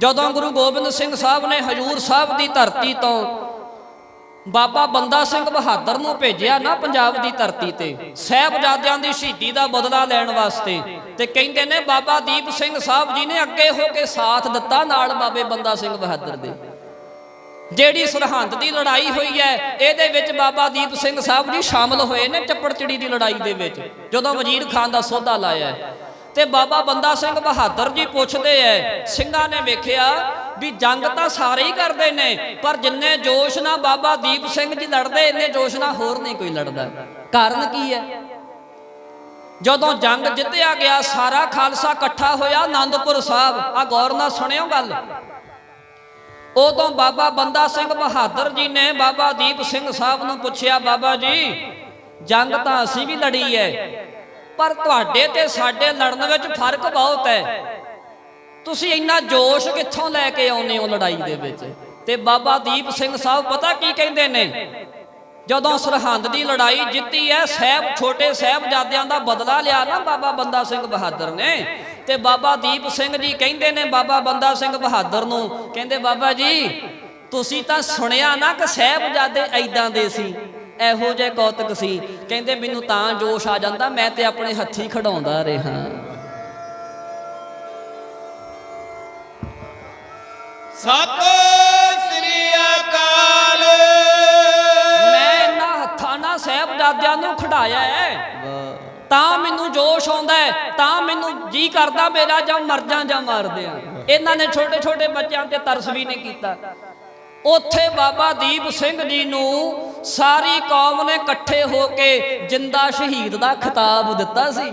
ਜਦੋਂ ਗੁਰੂ ਗੋਬਿੰਦ ਸਿੰਘ ਸਾਹਿਬ ਨੇ ਹਜੂਰ ਸਾਹਿਬ ਦੀ ਧਰਤੀ ਤੋਂ ਬਾਬਾ ਬੰਦਾ ਸਿੰਘ ਬਹਾਦਰ ਨੂੰ ਭੇਜਿਆ ਨਾ ਪੰਜਾਬ ਦੀ ਧਰਤੀ ਤੇ, ਸਹਿਬਜ਼ਾਦਿਆਂ ਦੀ ਸ਼ਹੀਦੀ ਦਾ ਬਦਲਾ ਲੈਣ ਵਾਸਤੇ ਤੇ ਕਹਿੰਦੇ ਨੇ ਬਾਬਾ ਦੀਪ ਸਿੰਘ ਸਾਹਿਬ ਜੀ ਨੇ ਅੱਗੇ ਹੋ ਕੇ ਸਾਥ ਦਿੱਤਾ ਨਾਲ ਬਾਬੇ ਬੰਦਾ ਸਿੰਘ ਬਹਾਦਰ ਦੇ। ਜਿਹੜੀ ਸਰਹੰਦ ਦੀ ਲੜਾਈ ਹੋਈ ਹੈ, ਇਹਦੇ ਵਿੱਚ ਬਾਬਾ ਦੀਪ ਸਿੰਘ ਸਾਹਿਬ ਜੀ ਸ਼ਾਮਲ ਹੋਏ ਨੇ ਚੱਪੜਚਿੜੀ ਦੀ ਲੜਾਈ ਦੇ ਵਿੱਚ, ਜਦੋਂ ਵਜ਼ੀਰ ਖਾਨ ਦਾ ਸੋਧਾ ਲਾਇਆ ਤੇ ਬਾਬਾ ਬੰਦਾ ਸਿੰਘ ਬਹਾਦਰ ਜੀ ਪੁੱਛਦੇ ਐ, ਸਿੰਘਾਂ ਨੇ ਵੇਖਿਆ ਵੀ ਜੰਗ ਤਾਂ ਸਾਰੇ ਹੀ ਕਰਦੇ ਨੇ, ਪਰ ਜਿੰਨੇ ਜੋਸ਼ ਨਾਲ ਬਾਬਾ ਦੀਪ ਸਿੰਘ ਜੀ ਲੜਦੇ, ਇੰਨੇ ਜੋਸ਼ ਨਾਲ ਹੋਰ ਨਹੀਂ ਕੋਈ ਲੜਦਾ। ਕਾਰਨ ਕੀ ਹੈ ਜਦੋਂ ਜੰਗ ਜਿੱਤਿਆ ਗਿਆ, ਸਾਰਾ ਖਾਲਸਾ ਇਕੱਠਾ ਹੋਇਆ ਆਨੰਦਪੁਰ ਸਾਹਿਬ। ਆ ਗੌਰ ਨਾਲ ਸੁਣਿਓ ਗੱਲ। ਉਦੋਂ ਬਾਬਾ ਬੰਦਾ ਸਿੰਘ ਬਹਾਦਰ ਜੀ ਨੇ ਬਾਬਾ ਦੀਪ ਸਿੰਘ ਸਾਹਿਬ ਨੂੰ ਪੁੱਛਿਆ, ਬਾਬਾ ਜੀ, ਜੰਗ ਤਾਂ ਅਸੀਂ ਵੀ ਲੜੀ ਹੈ ਪਰ ਤੁਹਾਡੇ ਤੇ ਸਾਡੇ ਲੜਨ ਵਿੱਚ ਫ਼ਰਕ ਬਹੁਤ ਹੈ। ਤੁਸੀਂ ਇੰਨਾ ਜੋਸ਼ ਕਿੱਥੋਂ ਲੈ ਕੇ ਆਉਂਦੇ ਹੋ ਲੜਾਈ ਦੇ ਵਿੱਚ? ਤੇ ਬਾਬਾ ਦੀਪ ਸਿੰਘ ਸਾਹਿਬ ਪਤਾ ਕੀ ਕਹਿੰਦੇ ਨੇ? ਜਦੋਂ ਸਰਹੰਦ ਦੀ ਲੜਾਈ ਜਿੱਤੀ ਹੈ, ਸਹਿਬ ਛੋਟੇ ਸਾਹਿਬਜ਼ਾਦਿਆਂ ਦਾ ਬਦਲਾ ਲਿਆ ਨਾ ਬਾਬਾ ਬੰਦਾ ਸਿੰਘ ਬਹਾਦਰ ਨੇ। ਤੇ ਬਾਬਾ ਦੀਪ ਸਿੰਘ ਜੀ ਕਹਿੰਦੇ ਨੇ ਬਾਬਾ ਬੰਦਾ ਸਿੰਘ ਬਹਾਦਰ ਨੂੰ, ਕਹਿੰਦੇ ਬਾਬਾ ਜੀ, ਤੁਸੀਂ ਤਾਂ ਸੁਣਿਆ ਨਾ ਕਿ ਸਾਹਿਬਜ਼ਾਦੇ ਐਦਾਂ ਦੇ ਸੀ? ਇਹੋ ਜਿਹੇ ਕੌਤਕ ਸੀ। ਕਹਿੰਦੇ ਮੈਨੂੰ ਤਾਂ ਜੋਸ਼ ਆ ਜਾਂਦਾ ਮੈਂ ਤੇ ਆਪਣੇ ਹੱਥੀ ਖੜਾਉਂਦਾ ਰਿਹਾ। ਸਤਿ ਸ੍ਰੀ ਅਕਾਲ। ਮੈਂ ਇਹਨਾਂ ਹੱਥਾਂ ਨਾਲ ਸਾਹਿਬਜ਼ਾਦਿਆਂ ਨੂੰ ਖੜਾਇਆ ਹੈ। ਤਾਂ ਮੈਨੂੰ ਜੋਸ਼ ਆਉਂਦਾ ਤਾਂ ਮੈਨੂੰ ਜੀ ਕਰਦਾ ਮੇਰਾ ਜਾਂ ਮਰ ਜਾਂ ਜਾਂ ਮਾਰ ਦਿਆਂ ਇਹਨਾਂ ਨੇ ਛੋਟੇ ਛੋਟੇ ਬੱਚਿਆਂ ਤੇ ਤਰਸ ਵੀ ਨਹੀਂ ਕੀਤਾ। ਉੱਥੇ ਬਾਬਾ ਦੀਪ ਸਿੰਘ ਜੀ ਨੂੰ ਸਾਰੀ ਕੌਮ ਨੇ ਇਕੱਠੇ ਹੋ ਕੇ ਜਿੰਦਾ ਸ਼ਹੀਦ ਦਾ ਖਿਤਾਬ ਦਿੱਤਾ ਸੀ।